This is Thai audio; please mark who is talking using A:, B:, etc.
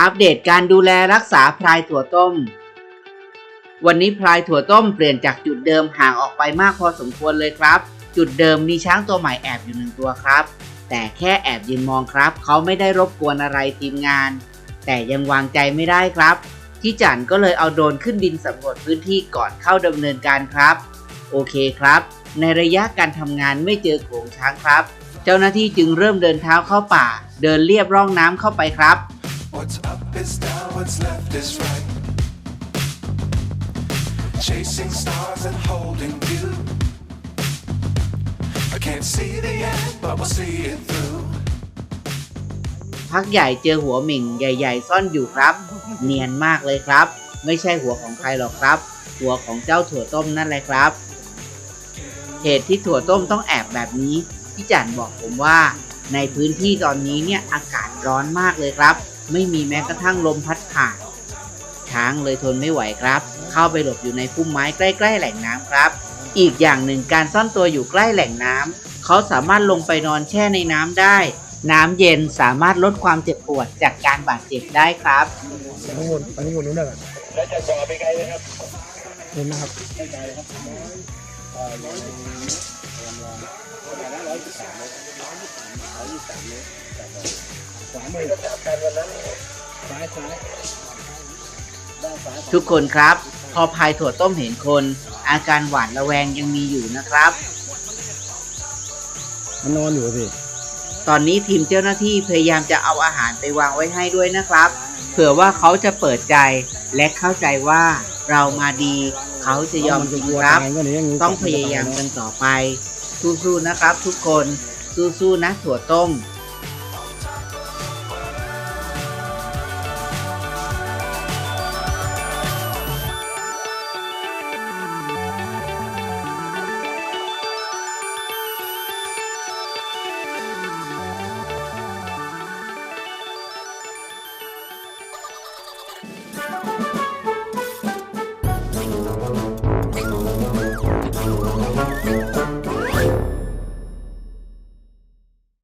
A: อัปเดตการดูแลรักษาพลายถั่วต้ม วันนี้พลายถั่วต้มเปลี่ยนจากจุดเดิมห่างออกไปมากพอสมควรเลยครับ จุดเดิมมีช้างตัวใหม่แอบอยู่หนึ่งตัวครับ แต่แค่แอบยืนมองครับ เขาไม่ได้รบกวนอะไรทีมงาน แต่ยังวางใจไม่ได้ครับ ที่จันก็เลยเอาโดรนขึ้นบินสำรวจพื้นที่ก่อนเข้าดำเนินการครับ โอเคครับ ในระยะการทำงานไม่เจอโขงช้างครับ เจ้าหน้าที่จึงเริ่มเดินเท้าเข้าป่า เดินเรียบร่องน้ำเข้าไปครับ What's up is down, what's left is right. Chasing stars and holding you. I can't see the end, but we'll see it through. พักใหญ่เจอหัวหมิ่งใหญ่ๆซ่อนอยู่ครับ เนียนมากเลยครับ ไม่ใช่หัวของใครหรอกครับ หัวของเจ้าถั่วต้มนั่นแหละครับ เหตุที่ถั่วต้มต้องแอบแบบนี้ พี่จันบอกผมว่า ในพื้นที่ตอนนี้เนี่ยอากาศร้อนมากเลยครับไม่มีแม้กระทั่งลมพัดผ่านช้างเลยทนไม่ไหวครับ เข้าไปหลบอยู่ในพุ่มไม้ใกล้ๆ แหล่งน้ำครับ อีกอย่างหนึ่งการซ่อนตัวอยู่ใกล้แหล่งน้ำเขาสามารถลงไปนอนแช่ในน้ำได้ น้ำเย็นสามารถลดความเจ็บปวดจากการบาดเจ็บได้ครับทั้งหมดทั้งหมดนู้นนะครับแล้วจะ่อไปไกลเลยครับ เห็นไหมครับไม่ไกลครับร้อยร้อยร้อยร้อยร้อยร้อยามยทุกคนครับ พอพายถั่วต้มเห็นคน อาการหวาดระแวงยังมีอยู่นะครับมันนอนอยู่สิตอนนี้ทีมเจ้าหน้าที่พยายามจะเอา อาหารไปวางไว้ให้ด้วยนะครับ เผื่อว่าเขาจะเปิดใจ และเข้าใจว่าเรามาดี เขาจะยอมจริงครับต้องพยายามกันต่อไป สู้ๆ นะครับทุกคน สู้ๆนะ ถั่วต้ม Bye.